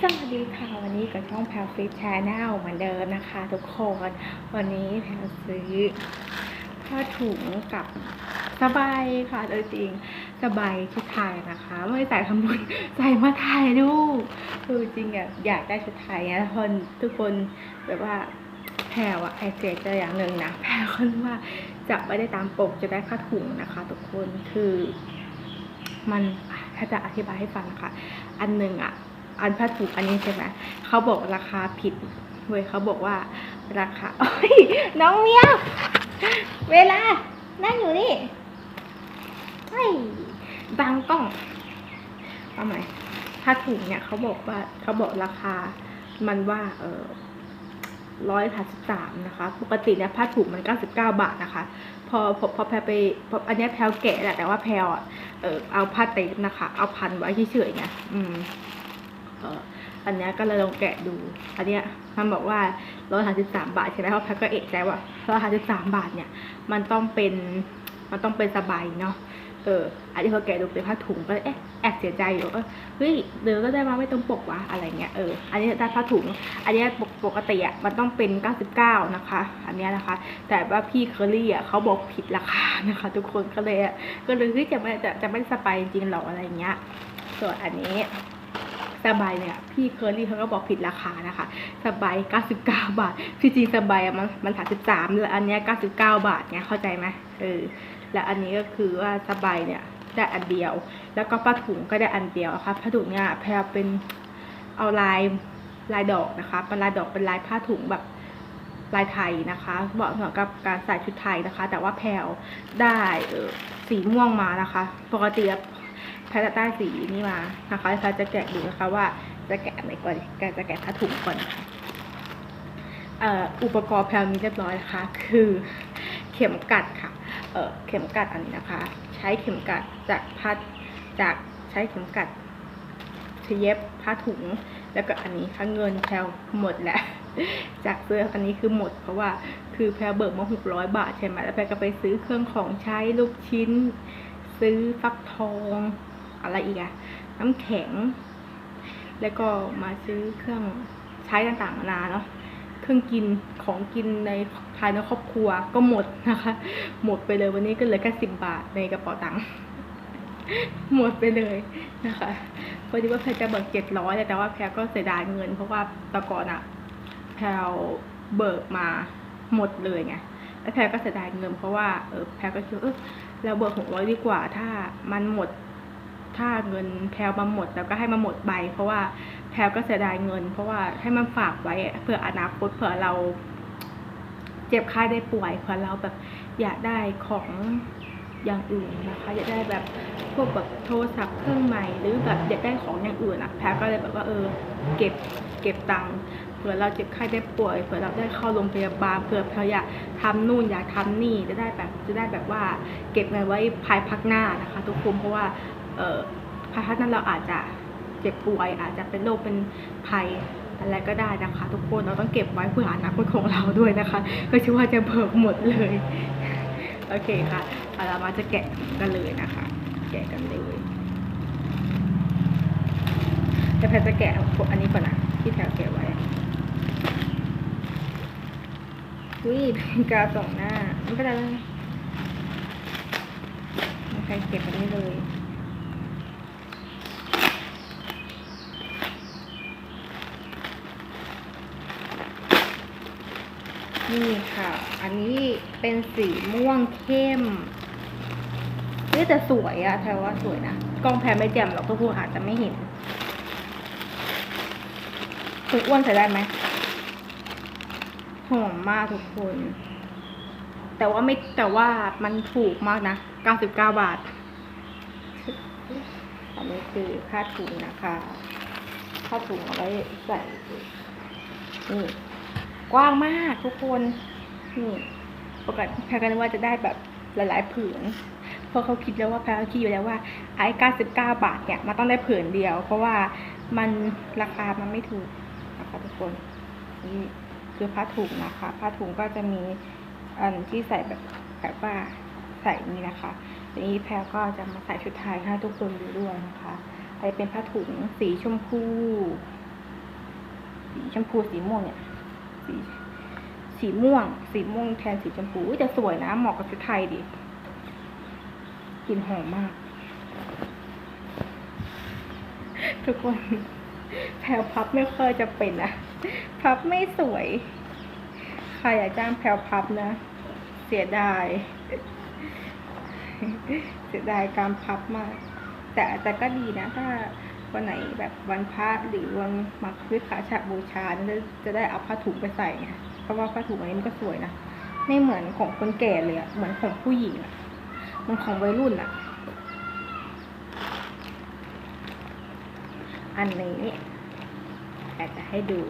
สวัสดีค่ะวันนี้กับช่องแพลฟิชแชนแนลเหมือนเดิมนะคะทุกคนวันนี้แพลซื้อผ้าถุงกับสบายค่ะโดยจริงสบายชุดไทยนะคะ ไม่ใส่ทำบุญใส่มาถ่ายรูปคือจริงอะอยากได้ชุดไทยนะทุกคนทุกคนแบบว่าแพลวอะไอเสียใจอย่างหนึ่งนะแพลคนว่าจะไม่ได้ตามปกจะได้ผ้าถุงนะคะทุกคนคือ มันถ้าจะอธิบายให้ฟังนะคะอันหนึ่งอะ อันผ้าถุงอันนี้ใช่ไหมเขาบอกราคาผิดเว้ยเขาบอกว่าราคาน้องเมียว เวลา นั่งอยู่นี่เฮ้ยบังกล้องเอาใหม่ผ้าถุงเนี่ยเขาบอกว่าเขาบอกราคา มันว่า เออร้อยห้าสิบสามนะคะ ปกติเนี่ยผ้าถุงมันเก้าสิบเก้าบาทนะคะ พอพอพอแพรไปอันนี้แพรแกะแหละแต่ว่าแพรอะเออเอาผ้าเต็มนะคะ เอาพันไว้เฉยๆไงอืม อันเนี้ยก็เลยลองแกะดู อันเนี้ยมันบอกว่าร้อยห้าสิบสามบาทใช่ไหมเพราะแพรก็เอกใจว่าร้อยห้าสิบสามบาทเนี่ย มันต้องเป็น มันต้องเป็นสบายเนาะ เออ อันนี้พอแกะดูเป็นผ้าถุงก็เอ๊ะแอบเสียใจอยู่เออเฮ้ยเดี๋ยวก็ได้มาไม่ตรงปกวะอะไรเงี้ย เออ อันนี้ได้ผ้าถุง อันนี้ปกปกติอะมันต้องเป็น99นะคะ อันเนี้ยนะคะ แต่ว่าพี่เคอรี่อะเขาบอกผิดราคานะคะ ทุกคนก็เลยอะก็เลยเฮ้ยจะไม่จะจะไม่สบายจริงหรออะไรเงี้ย ส่วนอันนี้ สบายเนี่ยพี่เคอรี่เขาก็บอกผิดราคานะคะสบาย 99 บาทพี่จริงสบายอะมันมัน33แล้วอันเนี้ย99 บาทเนี่ยเข้าใจไหมเออและอันนี้ก็คือว่าสบายเนี่ยได้อันเดียว แล้วก็ผ้าถุงก็ได้อันเดียวค่ะผ้าถุงเนี่ยแพรเป็นเอาลายลายดอกนะคะเป็นลายดอกเป็นลายผ้าถุงแบบลายไทยนะคะเหมาะสำหรับกับการใส่ชุดไทยนะคะ แต่ว่าแพรได้สีม่วงมานะคะ ปกติ พรจะได้สีนี้มานะคะแพรจะแกะดูนะคะว่าจะแกะอันไหนก่อนแกะจะแกะผ้าถุงก่อนนะคะเอ่ออุปกรณ์แพรมีเรียบร้อยนะคะคือเข็มกัดค่ะเอ่อเข็มกัดอันนี้นะคะ ใช้เข็มกัดจากผ้าจากใช้เข็มกัดเย็บผ้าถุง แล้วก็อันนี้ค่ะเงินแพลวหมดแล้วจากเสื้ออันนี้คือหมดเพราะว่าคือแพลเบิกมาหกร้อยบาทใช่ไหมแล้วแพลก็ไปซื้อเครื่องของใช้ลูกชิ้น ซื้อฟักทองอะไรอีกอะน้ำแข็ง แล้วก็มาซื้อเครื่องใช้ต่างๆนานาเนาะเครื่องกินของกินในภายในครอบครัวก็หมดนะคะ หมดไปเลยวันนี้ก็เหลือแค่สิบบาทในกระเป๋าตังค์หมดไปเลยนะคะพอดีว่าแพรจะเบิกเจ็ดร้อยแต่ว่าแพรก็เสียดายเงิน เพราะว่าตะก่อนอะแพรเบิกมาหมดเลยไงแล้วแพรก็เสียดายเงินเพราะว่าเออแพรก็คิดเออ เราเบิกหกร้อยดีกว่า ถ้ามันหมด ถ้าเงินแพรมาหมดแล้วก็ให้มาหมดใบ เพราะว่าแพรก็เสียดายเงิน เพราะว่าให้มันฝากไว้เผื่ออนาคตเผื่อเรา เจ็บไข้ได้ป่วยเผื่อเราแบบอยากได้ของอย่างอื่นนะคะอยากได้แบบพวกแบบโทรศัพท์เครื่องใหม่หรือแบบอยากได้ของอย่างอื่นอะแพรก็เลยแบบว่าเออ เก็บเก็บตังค์ ผื่อเราเจ็บไข้ได้ป่วย เผื่อเราได้เข้าโรงพยาบาล เผื่อเราอยากทำนู่นอยากทำนี่จะได้แบบจะได้แบบว่าเก็บเงินไว้ภายภาคหน้านะคะ ทุกคนเพราะว่าภายภาคหนั้นเราอาจจะเจ็บป่วย อาจจะเป็นโรคเป็นภัยอะไรก็ได้นะคะ ทุกคนเราต้องเก็บไว้เพื่ออนาคตของเราด้วยนะคะ ก็ชื่อว่าจะเบิกหมดเลยโอเคค่ะเรามาจะแกะกันเลยนะคะ แกะกันเลยแต่แพรจะแกะอันนี้ก่อนนะที่แพรแกะไว้ อุ้ยเป็นกาสองหน้าไม่เป็นไรเลยโอเคเก็บอันนี้เลยนี่ค่ะ อันนี้เป็นสีม่วงเข้มเฮ้ยแต่สวยอะแพรว่าสวยนะ กล้องแพรไม่แจ่มหรอกทุกคนอาจจะไม่เห็นคุณอ้วนใส่ได้ไหม หอมมากทุกคน แต่ว่าไม่แต่ว่ามันถูกมากนะ 99 บาท อันนี้คือค่าถุงนะคะค่าถุงเอาไว้ใส่นี่กว้างมากทุกคนนี่ปกติแพรก็นึกว่าจะได้แบบหลายๆผืนเพราะเขาคิดแล้วว่าแพรก็คิดอยู่แล้วว่าไอ้99 บาทเนี่ยมันต้องได้ผืนเดียว เพราะว่ามันราคามันไม่ถูกนะคะทุกคนนี่ คือผ้าถุงนะคะ ผ้าถุงก็จะมีอันที่ใส่แบบแบบว่าใส่นี่นะคะทีนี้แพรก็จะมาใส่ชุดไทยให้ทุกคนดูด้วยนะคะอันเป็นผ้าถุงสีชมพู สีชมพูสีม่วงเนี่ยสีสีม่วง สีม่วงแทนสีชมพูอุ๊ยแต่สวยนะเหมาะกับชุดไทยดิกลิ่นหอมมาก ทุกคนแพลวพับไม่ค่อยจะเป็นอะ พับไม่สวย ใครอยากจ้างแพลวพับนะ เสียดาย เสียดายการพับมาก แต่แต่ก็ดีนะ ถ้าวันไหนแบบวันพระหรือวันมักวิขาฉะบูชาจะจะได้เอาผ้าถุงไปใส่ไงเพราะว่าผ้าถุงอันนี้มันก็สวยนะ ไม่เหมือนของคนแก่เลยอะเหมือนของผู้หญิงอะมันของวัยรุ่นอะอันนี้ แอบจะให้ดู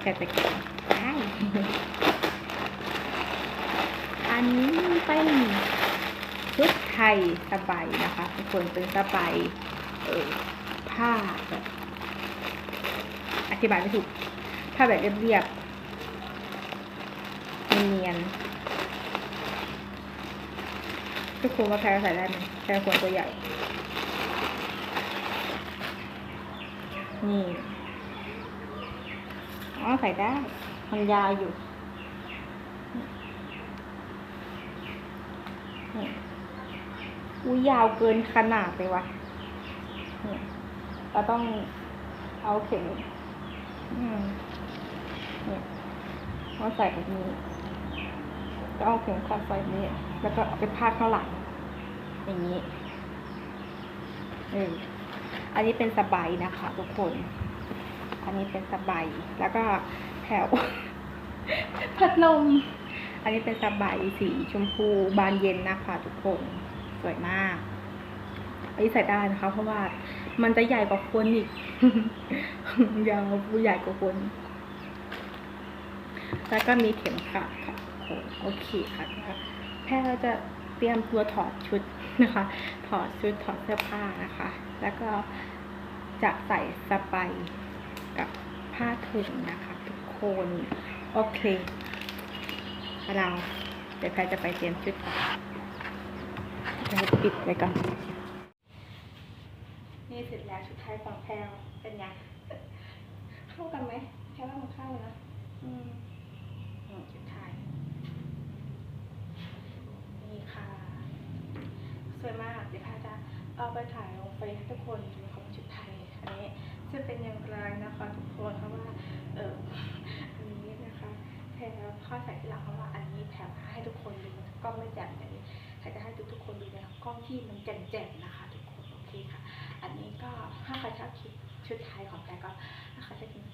แค่ตะเกียบได้อันนี้เป็นชุดไทยสบายนะคะทุกคนเป็นสบายเออผ้าแบบอธิบายไม่ถูกผ้าแบบเรียบๆเนียนๆทุกคนว่าแพรใส่ได้ไหมแพรควรตัวใหญ่ นี่ อ๋อใส่ได้มันยาวอยู่นี่อุ้ยยาวเกินขนาดเลยวะเราต้องเอาเข็มอืมเนี่ยเราใส่แบบนี้ก็เอาเข็มขัดใส่แบบนี้ แล้วก็เอาไปพาดข้างหลังอย่างนี้เออ อันนี้เป็นสบายนะคะทุกคน อันนี้เป็นสบายแล้วก็แถว พัดลม อันนี้เป็นสบายสีชมพูบานเย็นนะคะทุกคน สวยมาก อันนี้ใส่ได้นะคะ เพราะว่ามันจะใหญ่กว่าคนอีก ยาวใหญ่กว่าคนแล้วก็มีเข็มขัดค่ะโอเคค่ะแพทย์จะ เตรียมตัวถอดชุดนะคะ ถอดชุดถอดเสื้อผ้านะคะ แล้วก็จะใส่สไปกับผ้าถุงนะคะทุกคนโอเคเราเดี๋ยวแพรจะไปเตรียมชุดก่อนแพรปิดไว้ก่อนนี่เสร็จแล้วชุดไทยของแพรเป็นไงเข้ากันไหมแพรว่ามันเข้านะอืมอืมชุดไทย นี่ค่ะ ส วยมากเดี๋ยวพรจะเอาไปถ่ายลงไปให้ทุกคนดูของชุดไทยอันนี้จะเป็นอย่างไรนะคะทุกคนเพราะว่าเอออันนี้นะคะแพรเข้าใส่ที่หลังเพราะว่าอันนี้แพรให้ทุกคนดูกล้องไม่แจ่มอย่างนี้แพรจะให้ทุกทุกคนดูในกล้องที่มันแจ่มๆนะคะ ทุกคนโอเคค่ะ อันนี้ก็ถ้าใครชอบคลิปชุดไทยของแพรก็ถ้าใครชอบคลิป